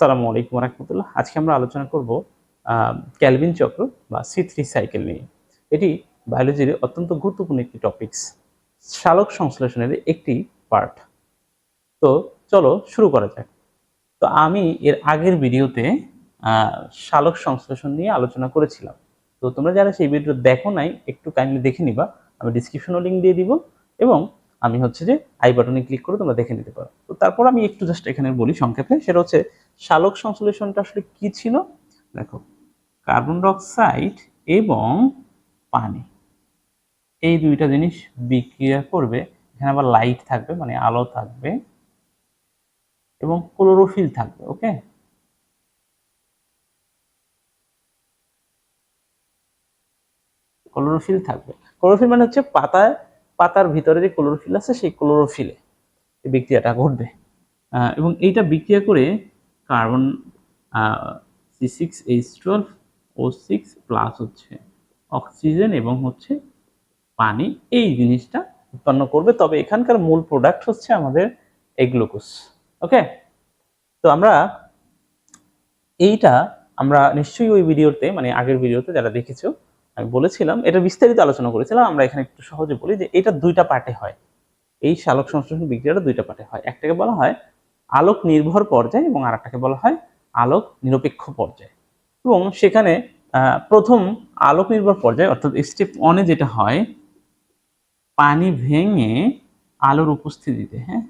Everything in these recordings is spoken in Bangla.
আসসালামু আলাইকুম রহমতুল্লাহ। আজকে আমরা আলোচনা করব ক্যালভিন চক্র বা সি থ্রি সাইকেল নিয়ে। এটি বায়োলজির অত্যন্ত গুরুত্বপূর্ণ একটি টপিকস শালক সংশ্লেষণের একটি পার্ট তো চলো শুরু করা যাক। তো আমি এর আগের ভিডিওতে শালক সংশ্লেষণ নিয়ে আলোচনা করেছিলাম। তো তোমরা যারা সেই ভিডিও দেখো নাই, একটু কাইন্ডলি দেখে নিবা। আমি ডিসক্রিপশনও লিঙ্ক দিয়ে দিব এবং আমি হচ্ছে যে আই বাটনে ক্লিক করে তোমরা দেখে নিতে পারো। তো তারপর আমি একটু জাস্ট এখানে বলি সংক্ষেপে, সেটা হচ্ছে শালক সংশ্লেষণটা আসলে কি ছিল? দেখো কার্বন ডাইঅক্সাইড এবং পানি। এই দুইটা জিনিস বিক্রিয়া করবে, এখানে আবার লাইট থাকবে মানে আলো থাকবে এবং ক্লোরোফিল থাকবে ওকে ক্লোরোফিল থাকবে। ক্লোরোফিল মানে হচ্ছে পাতায় পাতার ভিতরে যে ক্লোরোফিল আছে, সেই ক্লোরোফিলে এই বিক্রিয়াটা ঘটবে। এবং এইটা বিক্রিয়া করে carbon C six H twelve, O six plus হচ্ছে অক্সিজেন এবং হচ্ছে পানি, এই জিনিসটা উৎপন্ন করবে। তবে এখানকার মূল প্রোডাক্ট হচ্ছে আমাদের এই গ্লুকোজ ওকে তো আমরা এইটা আমরা নিশ্চয়ই ওই ভিডিওতে মানে আগের ভিডিওতে যারা দেখেছ আমি বলেছিলাম, এটা বিস্তারিত আলোচনা করেছিলাম, আমরা এখানে একটু সহজে বলি যে এটা দুইটা পার্টে হয়। এই শালক সংশ্লেষণ বিক্রিয়াটা দুইটা পার্টে হয়। একটাকে বলা হয় আলোক নির্ভর পর্যায় এবং আরেকটাকে বলা হয় আলোক নিরপেক্ষ পর্যায়। এবং সেখানে প্রথম আলোক নির্ভর পর্যায়, অর্থাৎ স্টেপ ওয়ানে যেটা হয়, পানি ভেঙে আলোর উপস্থিতিতে হ্যাঁ?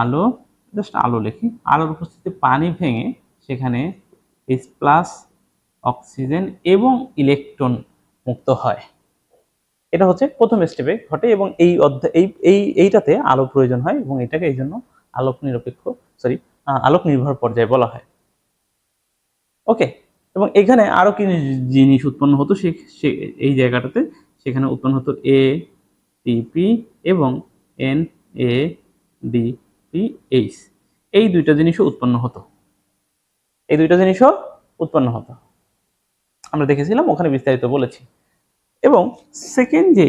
আলো জাস্ট আলো লেখি, আলোর উপস্থিতিতে পানি ভেঙে সেখানে এইচ প্লাস অক্সিজেন এবং ইলেকট্রন মুক্ত হয়। এটা হচ্ছে প্রথম স্টেপে ঘটে এবং এই অধ্যায়, এই এই, এইটাতে আলো প্রয়োজন হয় এবং এটাকে এই জন্য আলোক নিরপেক্ষ সরি আলোক নির্ভর পর্যায়ে বলা হয়। ওকে এবং এখানে আরও কি জিনিস উৎপন্ন হতো, সে- এই জায়গাটাতে সেখানে উৎপন্ন হতো এ টিপি এবং N A D P H এই দুইটা জিনিসও উৎপন্ন হতো। এই দুইটা জিনিসও উৎপন্ন হতো। আমরা দেখেছিলাম, ওখানে বিস্তারিত বলেছি। এবং সেকেন্ড যে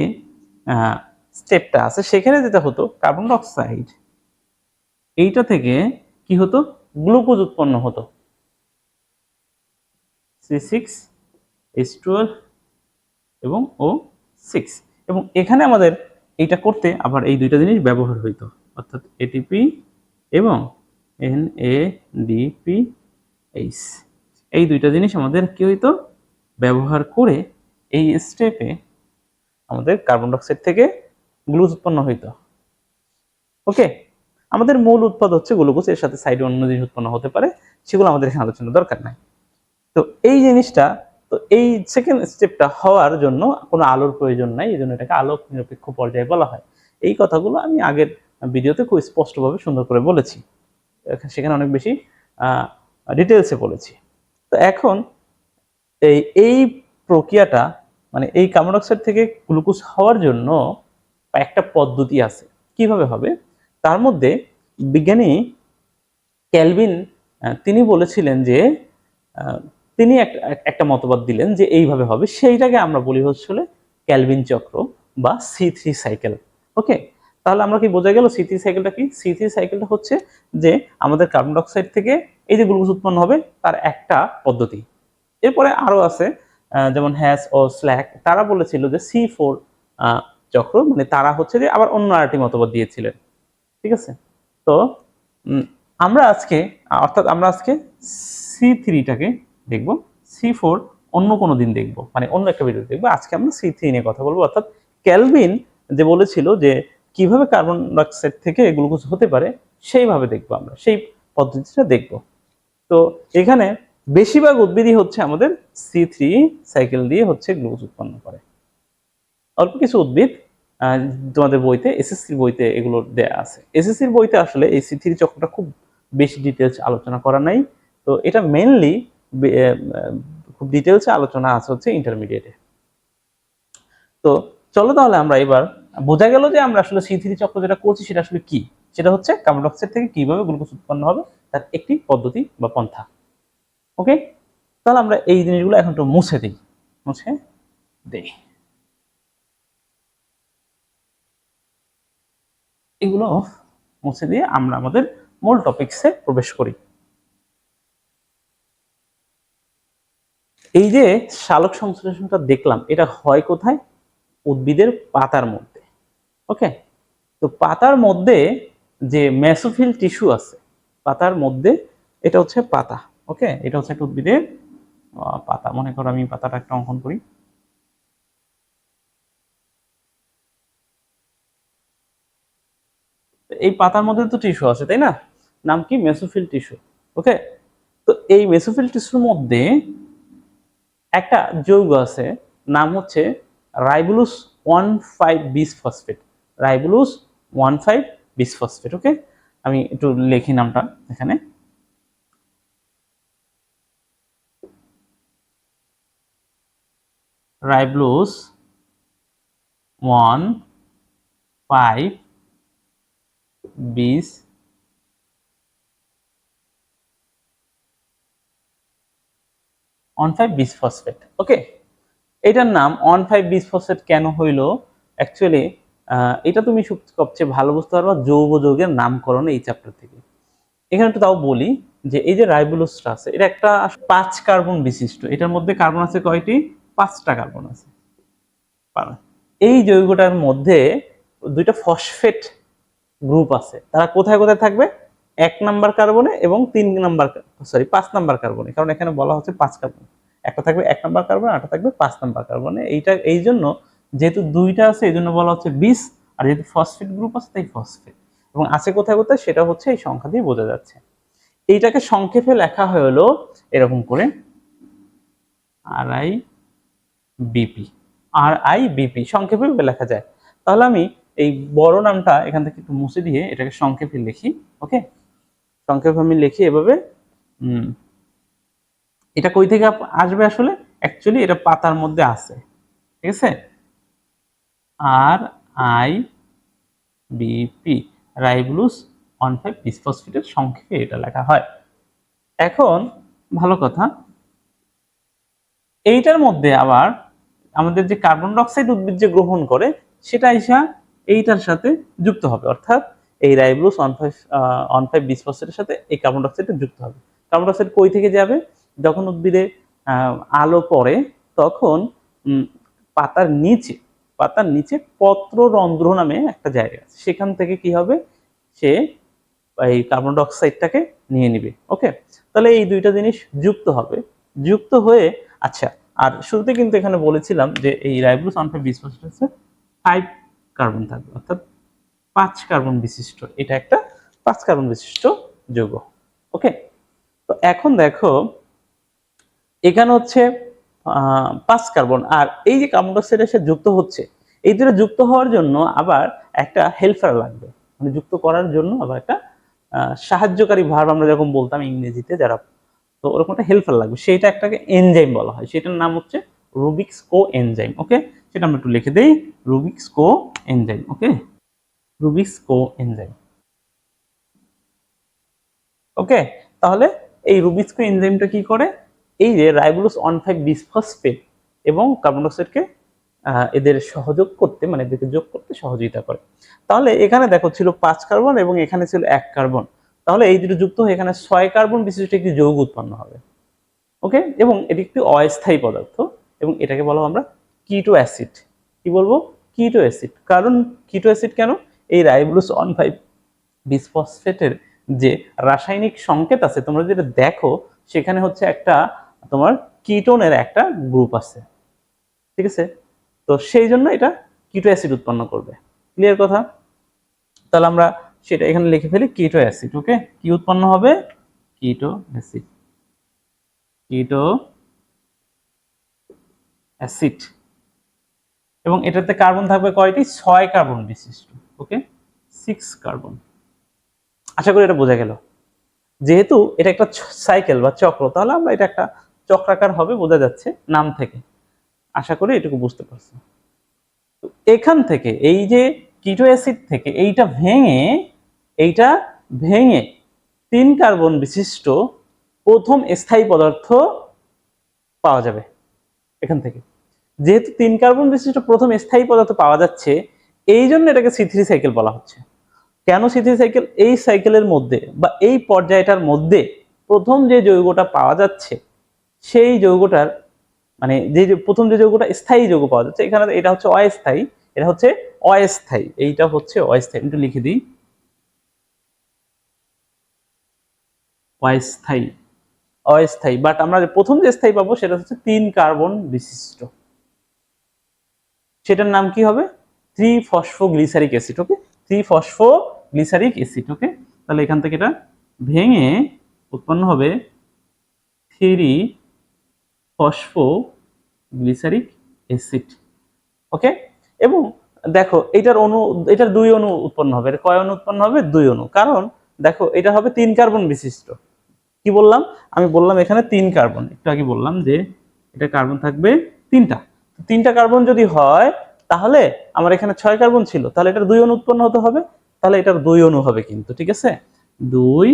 স্টেপটা আছে, সেখানে যেটা হতো কার্বন ডাইঅক্সাইড এইটা থেকে কি হতো? গ্লুকোজ উৎপন্ন হতো। সি সিক্স এইচ টুয়েলভ এবং ও সিক্স এবং এখানে আমাদের এইটা করতে আবার এই দুইটা জিনিস ব্যবহার হইতো, অর্থাৎ এটিপি এবং এন এ ডিপি এই দুইটা জিনিস আমাদের কি হইতো? ব্যবহার করে এই স্টেপে আমাদের কার্বন ডাইঅক্সাইড থেকে গ্লুকোজ উৎপন্ন হইতো। ওকে আমাদের মূল উৎপাদ হচ্ছে গ্লুকোজ এর সাথে সাইডে অন্য জিনিস উৎপন্ন হতে পারে, সেগুলো আমাদের এখানে আলোচনার দরকার নাই। তো এই জিনিসটা, তো এই সেকেন্ড স্টেপটা হওয়ার জন্য কোনো আলোর প্রয়োজন নাই, এই জন্য এটাকে আলোক নিরপেক্ষ পর্যায়ে বলা হয়। এই কথাগুলো আমি আগের ভিডিওতে খুব স্পষ্টভাবে সুন্দর করে বলেছি। সেখানে অনেক বেশি ডিটেলসে বলেছি। তো এখন এই এই প্রক্রিয়াটা মানে এই কার্বন ডাইঅক্সাইড থেকে গ্লুকোজ হওয়ার জন্য একটা পদ্ধতি আছে। কীভাবে হবে? তার মধ্যে বিজ্ঞানী ক্যালভিন তিনি বলেছিলেন যে তিনি একটা মতবাদ দিলেন যে এইভাবে হবে। সেইটাকে আমরা বলি হচ্ছিল ক্যালভিন চক্র বা সি থ্রি সাইকেল ওকে তাহলে আমরা কি বোঝা গেল সি থ্রি সাইকেলটা কি? সি থ্রি সাইকেলটা হচ্ছে যে আমাদের কার্বন ডাইঅক্সাইড থেকে এই যে গ্লুকোজ উৎপন্ন হবে, তার একটা পদ্ধতি। এরপরে আরও আছে যেমন হ্যাস ও স্ল্যাক তারা বলেছিল যে সি ফোর চক্র মানে তারা হচ্ছে যে আবার অন্য আরেকটি মতবাদ দিয়েছিলেন। ঠিক আছে? তো আমরা আজকে, অর্থাৎ আমরা আজকে সি থ্রিটাকে দেখব সি ফোর অন্য কোনো দিন দেখব মানে অন্য একটা ভিডিও দেখব। আজকে আমরা সি থ্রি নিয়ে কথা বলব, অর্থাৎ ক্যালভিন যে বলেছিল যে কীভাবে কার্বন ডাইঅক্সাইড থেকে গ্লুকোজ হতে পারে, সেইভাবে দেখব আমরা, সেই পদ্ধতিটা দেখব। তো, এখানে বেশিরভাগ উদ্ভিদই হচ্ছে আমাদের সি থ্রি সাইকেল দিয়ে হচ্ছে গ্লুকোজ উৎপন্ন করে। অল্প কিছু উদ্ভিদ তোমাদের বইতে এসএসসির বইতে এগুলো দেয়া আছে। এসএসসির বইতে আসলে এই সি থ্রি চক্রটা খুব বেশি ডিটেলস আলোচনা করা নাই। তো এটা মেনলি খুব ডিটেলসে আলোচনা আছে হচ্ছে ইন্টারমিডিয়েটে তো চলো তাহলে আমরা এবার, বোঝা গেল যে আমরা আসলে সি থ্রি চক্র যেটা করছি সেটা আসলে কি? সেটা হচ্ছে কার্বন ডাইঅক্সাইড থেকে কীভাবে গ্লুকোজ উৎপন্ন হবে, তার একটি পদ্ধতি বা পন্থা। ওকে তাহলে আমরা এই জিনিসগুলো এখন একটু মুছে দিই। মুছে দেই। এগুলো মুছে দিয়ে আমরা আমাদের মূল টপিক্সে প্রবেশ করি। এই যে শালক সংশ্লেষণটা দেখলাম, এটা হয় কোথায়? উদ্ভিদের পাতার মধ্যে। ওকে তো পাতার মধ্যে যে মেসোফিল টিস্যু আছে, পাতার মধ্যে এটা হচ্ছে পাতা। ওকে, এটা হচ্ছে একটা উদ্ভিদের পাতা। মনে করো আমি পাতাটা একটা অঙ্কন করি। এই পাতার মধ্যে তো টিস্যু আছে, তাই না? নাম কি? Mesophyll tissue okay? তো এই মেসোফিল টিস্যুর মধ্যে একটা যৌগ আছে, নাম হচ্ছে ribulose one five bis phosphate ribulose one five bis phosphate okay? আমি একটু লিখি নামটা এখানে। Ribulose one five bis one five bisphosphate okay এটার নাম অন ফাইভ বিসফসফেট কেন হইল? অ্যাকচুয়ালি এটা তুমি সবচেয়ে ভালো বুঝতে পারবা যৌগ যৌগের নামকরণ এই চ্যাপ্টার থেকে। এখানে একটু তাও বলি যে এই যে রাইবোলোসটা আছে, এটা একটা পাঁচ কার্বন বিশিষ্ট। এটার মধ্যে কার্বন আছে কয়টি? পাঁচটা কার্বন আছে এই যৌগটার মধ্যে দুইটা ফসফেট গ্রুপ আছে। তারা কোথায় কোথায় থাকবে? এক নাম্বার কার্বনে এবং তিন নাম্বার সরি পাঁচ নাম্বার কার্বনে কারণ এখানে বলা হচ্ছে পাঁচ কার্বন একটা থাকবে এক নাম্বার কার্বন একটা থাকবে পাঁচ নাম্বার কার্বনে এইটা, এই জন্য যেহেতু দুইটা আছে, এই জন্য বলা হচ্ছে বিশ আর যেহেতু ফসফেট গ্রুপ আছে, তাই ফসফেট এবং আছে কোথায় কোথায়, সেটা হচ্ছে এই সংখ্যা দিয়ে বোঝা যাচ্ছে। এইটাকে সংক্ষেপে লেখা হলো এরকম করে। R I BP R I BP সংক্ষেপে লেখা যায়। তাহলে আমি এই বড় নামটা এখান থেকে একটু মুছে দিয়ে এটাকে সংক্ষেপে লিখি ওকে সংক্ষেপে আমি লিখি এভাবে এটা কই থেকে আসবে আসলে? অ্যাকচুয়ালি এটা পাতার মধ্যে আছে, ঠিক আছে? R I BP ribulose one five বিসফসফেটের সংক্ষেপে এটা লেখা হয়। এখন, ভালো কথা, এইটার মধ্যে আবার আমাদের যে কার্বন ডাইঅক্সাইড উদ্ভিদ যে গ্রহণ করে, সেটা এসা এইটার সাথে যুক্ত হবে। অর্থাৎ এই ribulose one five one five বিসফসফেটের সাথে এই কার্বন ডাইঅক্সাইডটা যুক্ত হবে। কার্বন ডাইঅক্সাইড কই থেকে যাবে? যখন উদ্ভিদে আলো পড়ে, তখন পাতার নিচে পাতার নিচে পত্র পত্ররন্ধ্র নামে একটা জায়গা আছে। সেখান থেকে কি হবে? সে এই কার্বন ডাইঅক্সাইডটাকে নিয়ে নিবে। ওকে তাহলে এই দুইটা জিনিস যুক্ত হবে। যুক্ত হয়ে আচ্ছা আর শুরুতে কিন্তু এখানে বলেছিলাম যে এই ribose one five five carbon থাকবে, অর্থাৎ পাঁচ কার্বন বিশিষ্ট। এটা একটা পাঁচ কার্বন বিশিষ্ট যৌগ। ওকে তো এখন দেখো, এখানে হচ্ছে পাঁচ কার্বন আর এই যে কার্বন ডাইঅক্সাইড এসে যুক্ত হচ্ছে, এই দুটো যুক্ত হওয়ার জন্য আবার একটা হেল্পার লাগবে। মানে যুক্ত করার জন্য আবার একটা সাহায্যকারী ভার্ব আমরা যখন বলতাম ইংরেজিতে, যারা তো ওরকম একটা হেল্পার লাগবে। সেইটা একটাকে এনজাইম বলা হয়। সেটার নাম হচ্ছে রুবিক্স কো এনজাইম ওকে সেটা আমরা একটু লিখে দেই। Rubisco enzyme okay rubisco enzyme okay তাহলে এই রুবিক্স কো এনজাইমটা কি করে? এই যে রাইবোলোস অন ফাইভ বিসফসফেট এবং কার্বন ডাইঅক্সাইডকে এদের সহযোগ করতে মানে এদেরকে যোগ করতে সহযোগিতা করে। তাহলে এখানে দেখো ছিল পাঁচ কার্বন এবং এখানে ছিল এক কার্বন তাহলে এই দুটো যুক্ত হয়ে এখানে ছয় কার্বন বিশিষ্ট একটি যৌগ উৎপন্ন হবে। ওকে? এবং এটি একটি অস্থায়ী পদার্থ এবং এটাকে বলা আমরা কিটো অ্যাসিড কি বলব? কিটো অ্যাসিড কারণ কিটো অ্যাসিড কেন? এই রাইবোলোস অন ফাইভ বিসফসফেটের যে রাসায়নিক সংকেত আছে, তোমরা যেটা দেখো, সেখানে হচ্ছে একটা তোমার কিটোনের একটা গ্রুপ আছে। ঠিক আছে? তো সেই জন্য এটা কিটো অ্যাসিড উৎপন্ন করবে। ক্লিয়ার কথা? তাহলে আমরা সেটা এখানে লিখে ফেলি কিটো অ্যাসিড ওকে কি উৎপন্ন হবে? কিটো অ্যাসিড কিটো অ্যাসিড এবং এটাতে কার্বন থাকবে কয়টি? ছয় কার্বন বিশিষ্ট ওকে সিক্স কার্বন আশা করি এটা বোঝা গেল। যেহেতু এটা একটা সাইকেল বা চক্র, তাহলে আমরা এটা একটা চক্রাকার হবে, বোঝা যাচ্ছে নাম থেকে। আশা করি এটুকু বুঝতে পারছ। এখান থেকে, এই যে কিটো অ্যাসিড থেকে, এইটা ভেঙে এইটা ভেঙে তিন কার্বন বিশিষ্ট প্রথম স্থায়ী পদার্থ পাওয়া যাবে এখান থেকে। যেহেতু তিন কার্বন বিশিষ্ট প্রথম স্থায়ী পদার্থ পাওয়া যাচ্ছে, এই জন্য এটাকে সি থ্রি সাইকেল বলা হচ্ছে। কেন সি থ্রি সাইকেল? এই সাইকেলের মধ্যে বা এই পর্যায়টার মধ্যে প্রথম যে যৌগটা পাওয়া যাচ্ছে, সেই যৌগটার মানে যে প্রথম যে যৌগটা স্থায়ী যৌগ পাওয়া যাচ্ছে, এখানে এটা হচ্ছে অস্থায়ী, এটা হচ্ছে অস্থায়ী, এইটা হচ্ছে অস্থায়ী একটু লিখে দিই। অস্থায়ী অস্থায়ী বাট আমরা প্রথম যে স্থায়ী পাবো সেটা হচ্ছে তিন কার্বন বিশিষ্ট। সেটার নাম কি হবে? Three phosphoglyceric acid okay three phosphoglyceric acid okay তাহলে এখান থেকে এটা ভেঙে উৎপন্ন হবে থ্রি ফসফোগ্লিসারিক অ্যাসিড ওকে এবং দেখো, এটার অণু, এটার দুই অণু উৎপন্ন হবে। এর কয় অণু উৎপন্ন হবে? দুই অণু। কারণ, দেখো, এটা হবে তিন কার্বন বিশিষ্ট। কি বললাম? আমি বললাম এখানে তিন কার্বন একটু আগে বললাম যে এটা কার্বন থাকবে তিনটা। তিনটা কার্বন যদি হয়, তাহলে আমার এখানে ছয় কার্বন ছিল, তাহলে এটার দুই অণু উৎপন্ন হতে হবে, তাহলে এটার দুই অণু হবে কিন্তু, ঠিক আছে? দুই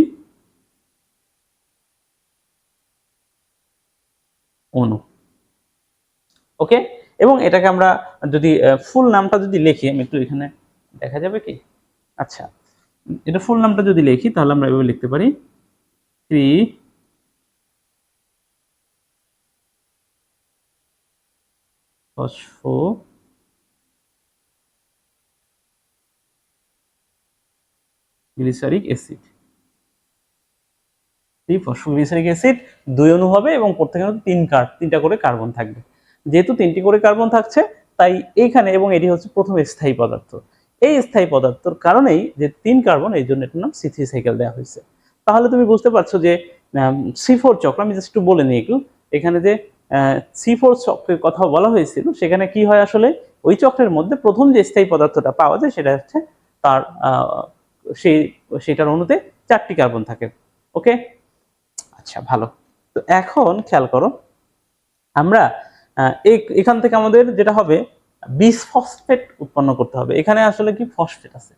অণু। ওকে? এবং এটাকে আমরা যদি ফুল নামটা যদি লিখি, আমি একটু এখানে দেখা যাবে কি? আচ্ছা এটা ফুল নামটা যদি লিখি, তাহলে আমরা এভাবে লিখতে পারি থ্রি ফসফো গ্লিসারিক অ্যাসিড এই দুই অণু হবে এবং প্রত্যেকটা তিন কার তিনটা করে কার্বন থাকবে। যেহেতু তিনটি করে কার্বন থাকছে, তাই এইখানে এবং এটি হচ্ছে প্রথম স্থায়ী পদার্থ। এই স্থায়ী পদার্থর কারণেই যে তিন কার্বন এই জন্য এটার নাম সিথি সাইকেল দেওয়া হয়েছে। তাহলে তুমি বুঝতে পারছ যে সি ফোর চক্র, আমি জাস্ট একটু বলে নিই একটু। এখানে যে সি ফোর চক্রের কথা বলা হয়েছিল, সেখানে কি হয় আসলে? ওই চক্রের মধ্যে প্রথম যে স্থায়ী পদার্থটা পাওয়া যায়, সেটা হচ্ছে তার সেই, সেটার অণুতে চারটি কার্বন থাকে। ওকে? আচ্ছা ভালো। তো এখন খেয়াল করো, আমরা এখান থেকে আমাদের যেটা হবে বিস ফসফেট উৎপন্ন করতে হবে। এখানে আসলে কি ফসফেট আছে?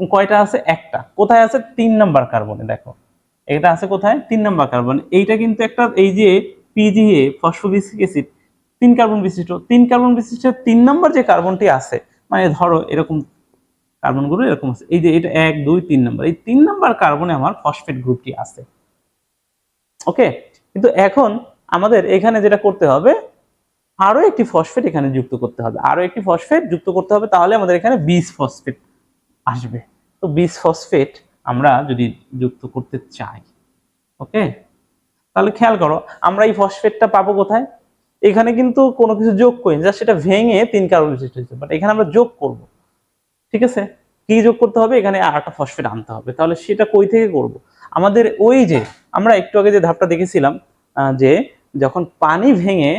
কয়টা আছে? একটা। কোথায় আছে? তিন নাম্বার কার্বনে, দেখো। এটা আছে কোথায়? তিন নাম্বার কার্বন এইটা কিন্তু একটা এই যে পিজিএ ফসফোগ্লিসিক অ্যাসিড তিন কার্বন বিশিষ্ট। তিন কার্বন বিশিষ্ট তিন নাম্বার যে কার্বনটি আছে মানে ধরো এরকম কার্বনগুলো এরকম আছে। এই যে এটা এক, দুই, তিন নাম্বার। এই তিন নাম্বার কার্বনে আমার ফসফেট গ্রুপটি আছে। ওকে কিন্তু এখন আমাদের এখানে যেটা করতে হবে, আরও একটি ফসফেট এখানে যুক্ত করতে হবে। আরও একটি ফসফেট যুক্ত করতে হবে, তাহলে আমাদের এখানে বিস ফসফেট আসবে। তো বিস ফসফেট আমরা যদি যুক্ত করতে চাই, ওকে? তাহলে খেয়াল করো, আমরা এই ফসফেটটা পাবো কোথায়? এখানে কিন্তু কোনো কিছু যোগ করি জাস্ট সেটা ভেঙে তিন কার্বন বিশিষ্ট হয়েছে বাট এখানে আমরা যোগ করব। ঠিক আছে? কি যোগ করতে হবে? এখানে আরেকটা ফসফেট আনতে হবে, তাহলে সেটা কই থেকে করব? আমাদের ওই যে, আমরা একটু আগে যে ধাপটা দেখেছিলাম যে যখন পানি ভেঙে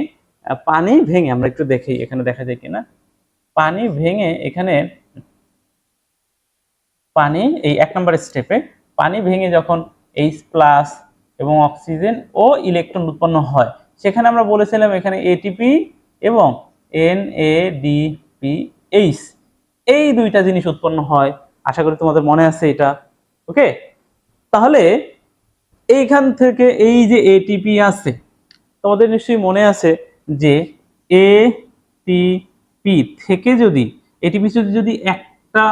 পানি ভেঙে, আমরা একটু দেখি, এখানে দেখা যায় কিনা? পানি ভেঙে এখানে পানি এই এক নম্বর স্টেপে পানি ভেঙে যখন এইচ প্লাস এবং অক্সিজেন ও ইলেকট্রন উৎপন্ন হয়, সেখানে আমরা বলেছিলাম এখানে এটিপি এবং এন এ ডিপি এইচ এই দুইটা জিনিস উৎপন্ন হয়। আশা করি তোমাদের মনে আছে এটা। ওকে তাহলে এইখান থেকে এই যে এটিপি আছে, তোমাদের নিশ্চয়ই মনে আছে যে এ টিপি থেকে যদি এটিপি যদি একটা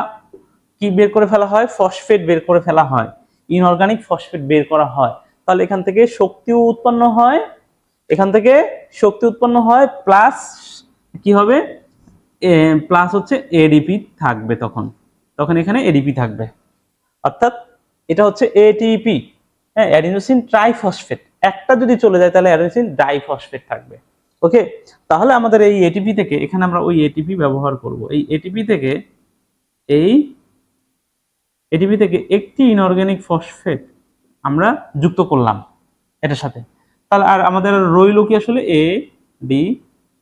কি বের করে ফেলা হয়? ফসফেট বের করে ফেলা হয়। ইনঅর্গানিক ফসফেট বের করা হয়। তাহলে এখান থেকে শক্তিও উৎপন্ন হয়। এখান থেকে শক্তি উৎপন্ন হয় প্লাস কি হবে? প্লাস হচ্ছে এডিপি থাকবে তখন। তখন এখানে এডিপি থাকবে। অর্থাৎ এটা হচ্ছে এটিপি হ্যাঁ অ্যাডিনোসিন ট্রাইফসফেট। একটা যদি চলে যায় তাহলে অ্যাডিনোসিন ডাইফসফেট থাকবে। ওকে? তাহলে আমাদের এই এটিপি থেকে, এখানে আমরা ওই এটিপি ব্যবহার করব। এই এটিপি থেকে এই এটিপি থেকে একটি ইনঅর্গানিক ফসফেট আমরা যুক্ত করলাম এটার সাথে। তাহলে আর আমাদের রইল কি আসলে? এ ডি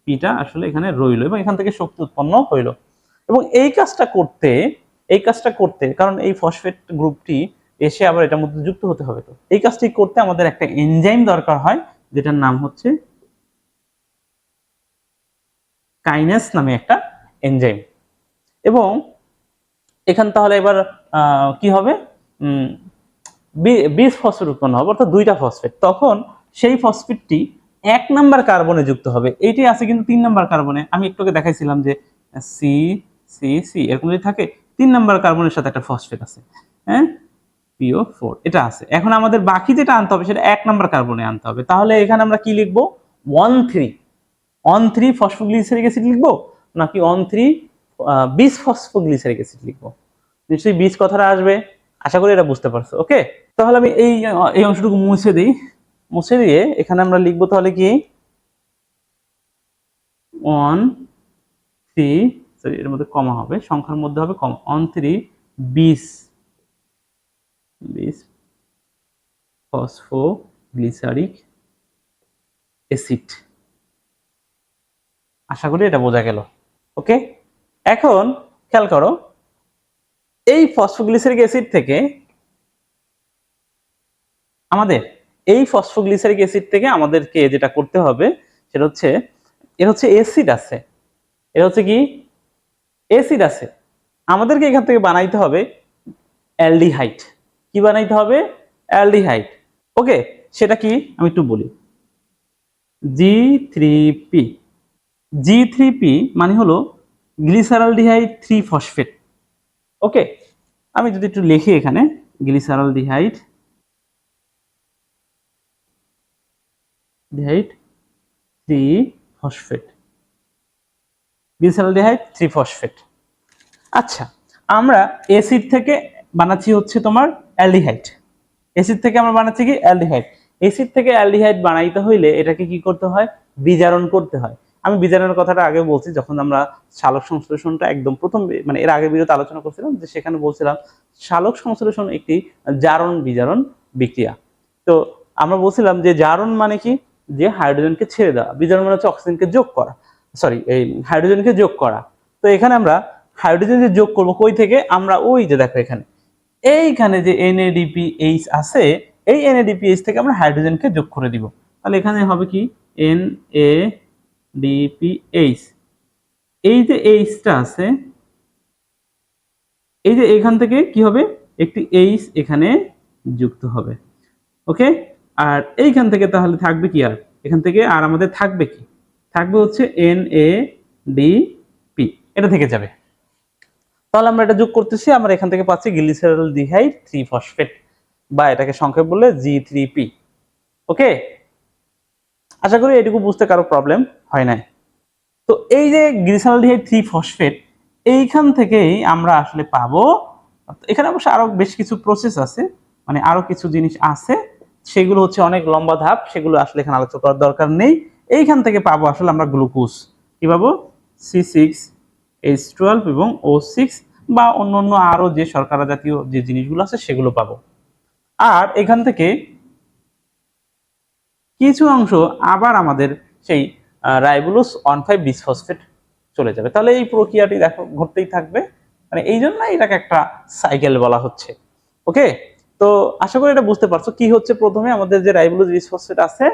পিটা আসলে এখানে রইল এবং এখান থেকে শক্তি উৎপন্ন হইল। এবং এই কাজটা করতে, এই কাজটা করতে, কারণ এই ফসফেট গ্রুপটি এসে আবার এটার মধ্যে যুক্ত হতে হবে তো। এই কাজটি করতে আমাদের একটা এনজাইম দরকার হয়, যেটার নাম হচ্ছে কাইনেস নামে একটা এনজাইম এবং এখান তাহলে এবার কি হবে? বিশ ফসফেট উৎপন্ন হবে, অর্থাৎ দুইটা ফসফেট তখন সেই ফসফেটটি এক নাম্বার কার্বনে যুক্ত হবে। এইটি আছে কিন্তু তিন নাম্বার কার্বনে আমি একটুকে দেখাইছিলাম যে সি সি সি এরকম যদি থাকে, তিন নাম্বার কার্বনের সাথে একটা ফসফেট আছে। হ্যাঁ? পিও ফোর এটা আছে। এখন আমাদের বাকি যেটা আনতে হবে, সেটা এক নাম্বার কার্বনে আনতে হবে। তাহলে এখানে আমরা কি লিখব? One three one three phosphoglyceric acid লিখব? নাকি one three bis phosphoglyceric acid লিখব। নিশ্চয়ই বীজ কথাটা আসবে, আশা করি এটা বুঝতে পারছ, ওকে? তাহলে আমি এই এই অংশটুকু মুছে দিই। মুছে দিয়ে এখানে আমরা লিখব তাহলে কি? ওয়ান, থ্রি সরি এর মধ্যে কমা হবে, সংখ্যার মধ্যে হবে কম। অন থ্রি বিশ বিশ ফসফোগ্লিসারিক অ্যাসিড। আশা করি এটা বোঝা গেল, ওকে? এখন খেয়াল করো, এই ফসফোগ্লিসারিক অ্যাসিড থেকে আমাদের, এই ফসফোগ্লিসারিক অ্যাসিড থেকে আমাদেরকে যেটা করতে হবে, সেটা হচ্ছে, এর হচ্ছে অ্যাসিড আছে। এর হচ্ছে কি? অ্যাসিড আছে। আমাদেরকে এখান থেকে বানাইতে হবে অ্যালডিহাইড। কি বানাইতে হবে? অ্যালডিহাইড। ওকে, সেটা কি? আমি একটু বলি। G three P. G three P মানে হলো গ্লিসারালডিহাইড থ্রি ফসফেট ওকে আমি যদি একটু লিখি এখানে, glyceraldehyde dehyde three phosphate glyceraldehyde three phosphate আচ্ছা আমরা এসিড থেকে বানাচ্ছি হচ্ছে তোমার অ্যালডিহাইড। এসিড থেকে আমরা বানাচ্ছি কি? অ্যালডিহাইড। এসিড থেকে অ্যালডিহাইড বানাইতে হইলে এটাকে কি করতে হয়? বিজারণ করতে হয়। আমি বিজারণের কথাটা আগে বলছি, যখন আমরা সালোক সংশ্লেষণটা একদম প্রথম মানে এর আগে বিরত আলোচনা করছিলাম, যে সেখানে বলছিলাম সালোক সংশ্লেষণ একটি জারণ বিজারণ বিক্রিয়া। তো আমরা বলছিলাম যে জারণ মানে কি? যে হাইড্রোজেনকে ছেড়ে দেওয়া। বিজারণ মানে হচ্ছে অক্সিজেনকে যোগ করা। সরি এই হাইড্রোজেনকে যোগ করা। তো এখানে আমরা হাইড্রোজেন যে যোগ করব কই থেকে? আমরা ওই যে দেখো এখানে। এইখানে যে NADPH আছে, এই NADPH থেকে আমরা হাইড্রোজেনকে যোগ করে দিব। তাহলে এখানে হবে কি? NADPH এই যে এইচটা আছে, এই যে এখান থেকে কি হবে? একটি এইচ এখানে যুক্ত হবে। ওকে? আর এইখান থেকে তাহলে থাকবে কি আর? এখান থেকে আর আমাদের থাকবে কি? থাকবে হচ্ছে এন এ ডি পি এটা থেকে যাবে। তাহলে আমরা এটা যোগ করতেছি, আমরা এখান থেকে পাচ্ছি গ্লিসারল ডিহাইড থ্রি ফসফেট, বা এটাকে সংক্ষেপ বললে জি থ্রি পি ওকে? আশা করি এটুকু বুঝতে কারও প্রবলেম হয় নাই। তো এই যে গ্লিসারল ডিহাইড থ্রি ফসফেট, এইখান থেকেই আমরা আসলে পাবো। এখানে অবশ্য আরও বেশ কিছু প্রসেস আছে মানে আরও কিছু জিনিস আছে। সেগুলো হচ্ছে অনেক লম্বা ধাপ, সেগুলো আসলে এখানে আলোচনা করার দরকার নেই। এইখান থেকে পাবো আসলে আমরা গ্লুকোজ। কি পাবো? সি সিক্স এইচ টুয়েলভ এবং ও সিক্স বা অন্য অন্য আরও যে শর্করা জাতীয় যে জিনিসগুলো আছে, সেগুলো পাবো। আর এখান থেকে কিছু অংশ আবার আমাদের সেই রাইবুলোস ওয়ান ফাইভ বিসফসফেট চলে যাবে। তাহলে এই প্রক্রিয়াটি দেখো, ঘটতেই থাকবে। মানে এই জন্য এটাকে একটা সাইকেল বলা হচ্ছে। ওকে তো আশা করি এটা বুঝতে পারছ কি হচ্ছে প্রথমে। আমাদের যে রাইবুলোস বিসফসফেট আছে,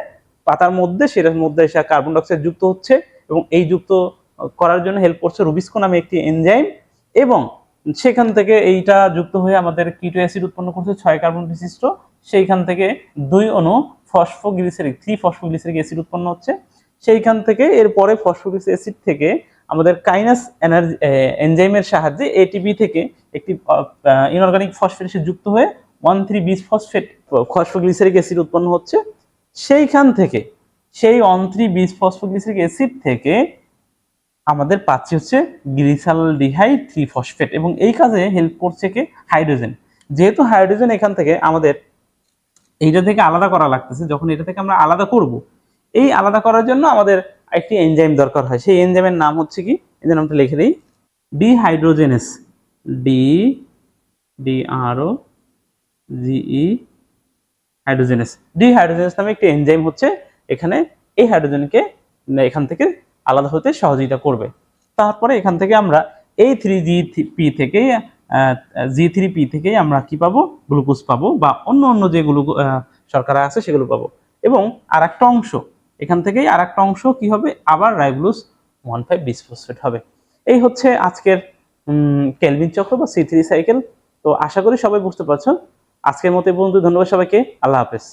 পাতার মধ্যে, সেটার মধ্যে এসে কার্বন ডাইঅক্সাইড যুক্ত হচ্ছে এবং এই যুক্ত করার জন্য হেল্প করছে রুবিস্কো নামে একটি এনজাইম এবং সেখান থেকে এইটা যুক্ত হয়ে আমাদের কিটো অ্যাসিড উৎপন্ন করছে ছয় কার্বন বিশিষ্ট। সেইখান থেকে দুই অণু ফসফোগ্লিসারিক থ্রি ফসফোগ্লিসারিক অ্যাসিড উৎপন্ন হচ্ছে। সেইখান থেকে এরপরে ফসফোগ্লিসারিক অ্যাসিড থেকে আমাদের কাইনাস এনার্জি এনজাইমের সাহায্যে এটিপি থেকে একটি ইনঅর্গানিক ফসফেট যুক্ত হয়ে one three bis phosphate phosphoglyceric acid উৎপন্ন হচ্ছে। সেইখান থেকে, সেই one three bis phosphoglyceric acid থেকে আমাদের পাচ্ছি হচ্ছে গ্লিসালডিহাইড থ্রি ফসফেট এবং এই কাজে হেল্প করছে কি? হাইড্রোজেন যেহেতু হাইড্রোজেন এখান থেকে আমাদের এইটা থেকে আলাদা করা লাগতেছে, যখন এটা থেকে আমরা আলাদা করব, এই আলাদা করার জন্য আমাদের একটি এনজাইম দরকার হয়। সেই এনজাইমের নাম হচ্ছে কি? এই নামটা লিখে দিই। ডিহাইড্রোজেনেস ডি ডি আর ও জিই হাইড্রোজেনেস ডিহাইড্রোজেনেস নামে একটি এনজাইম হচ্ছে, এখানে এই হাইড্রোজেনকে এখান থেকে আলাদা হতে সহযোগিতা করবে। তারপরে এখান থেকে আমরা এই থ্রি জি পি থেকে জি থ্রি পি থেকে আমরা কি পাবো? গ্লুকোজ পাবো বা অন্য অন্য যে গ্লুকো শর্করা আছে সেগুলো পাবো। এবং আর একটা অংশ, এখান থেকেই আর একটা অংশ কি হবে? আবার রাইবুলোস ওয়ান ফাইভ বিসফসফেট হবে। এই হচ্ছে আজকের কেলভিন চক্র বা সি থ্রি সাইকেল তো আশা করি সবাই বুঝতে পারছ আজকের মতো বন্ধু ধন্যবাদ সবাইকে। আল্লাহ হাফেজ।